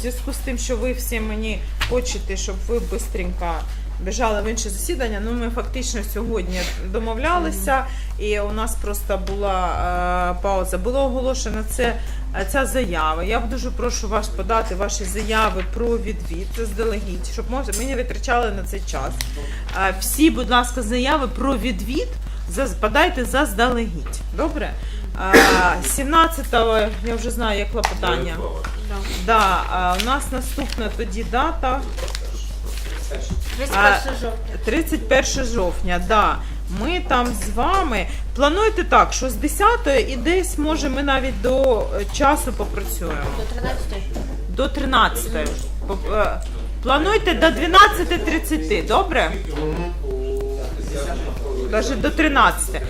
зв'язку з тим, що ви всі мені хочете, щоб ви швидко біжали в інше засідання. Ну, ми фактично сьогодні домовлялися, і у нас просто була е, пауза. Було оголошено це. Ця заява. Я дуже прошу вас подати ваші заяви про відвід заздалегідь, щоб може ми не витрачали на цей час. Е, Всі, будь ласка, заяви про відвід подайте заздалегідь. Добре? Е, 17-го, я вже знаю, як клопотання. Да, а у нас наступна тоді дата 31 жовтня. 31 жовтня. Да. Ми там з вами плануйте так, що з 10 і десь може ми навіть до е, часу попрацюємо. До 13 До 13. Поп- е, Плануйте до 12.30, добре? Даже до 13.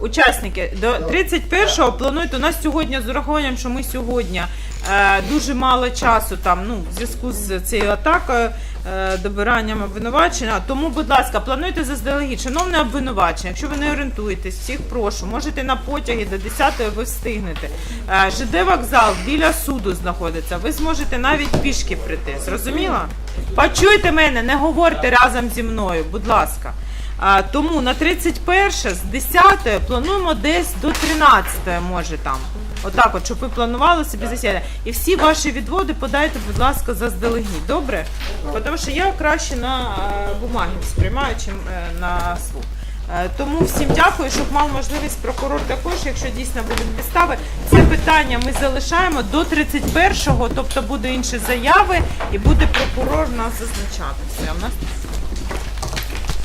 Учасники, до 31-го плануйте. У нас сьогодні з урахуванням, що ми сьогодні е, дуже мало часу там, ну, в зв'язку з цією атакою, е, добиранням обвинувачення. Тому, будь ласка, плануйте заздалегідь. Шановне обвинувачення, якщо ви не орієнтуєтесь, всіх прошу, можете на потягі до 10-ї ви встигнете. Е, ЖД вокзал біля суду знаходиться. Ви зможете навіть пішки прийти. Зрозуміло? Почуйте мене, не говорте разом зі мною, будь ласка. А, тому на 31 з 10 плануємо десь до 13 може там. Отак, от, щоб ви планували собі засідання. І всі ваші відводи подайте, будь ласка, заздалегідь. Добре? Тому що я краще на е, бумагі сприймаю, чим е, на слух. Е, Тому всім дякую, щоб мав можливість прокурор також, якщо дійсно будуть підстави. Це питання ми залишаємо до 31-го, тобто буде інші заяви, і буде прокурор нас зазначати. Все, у нас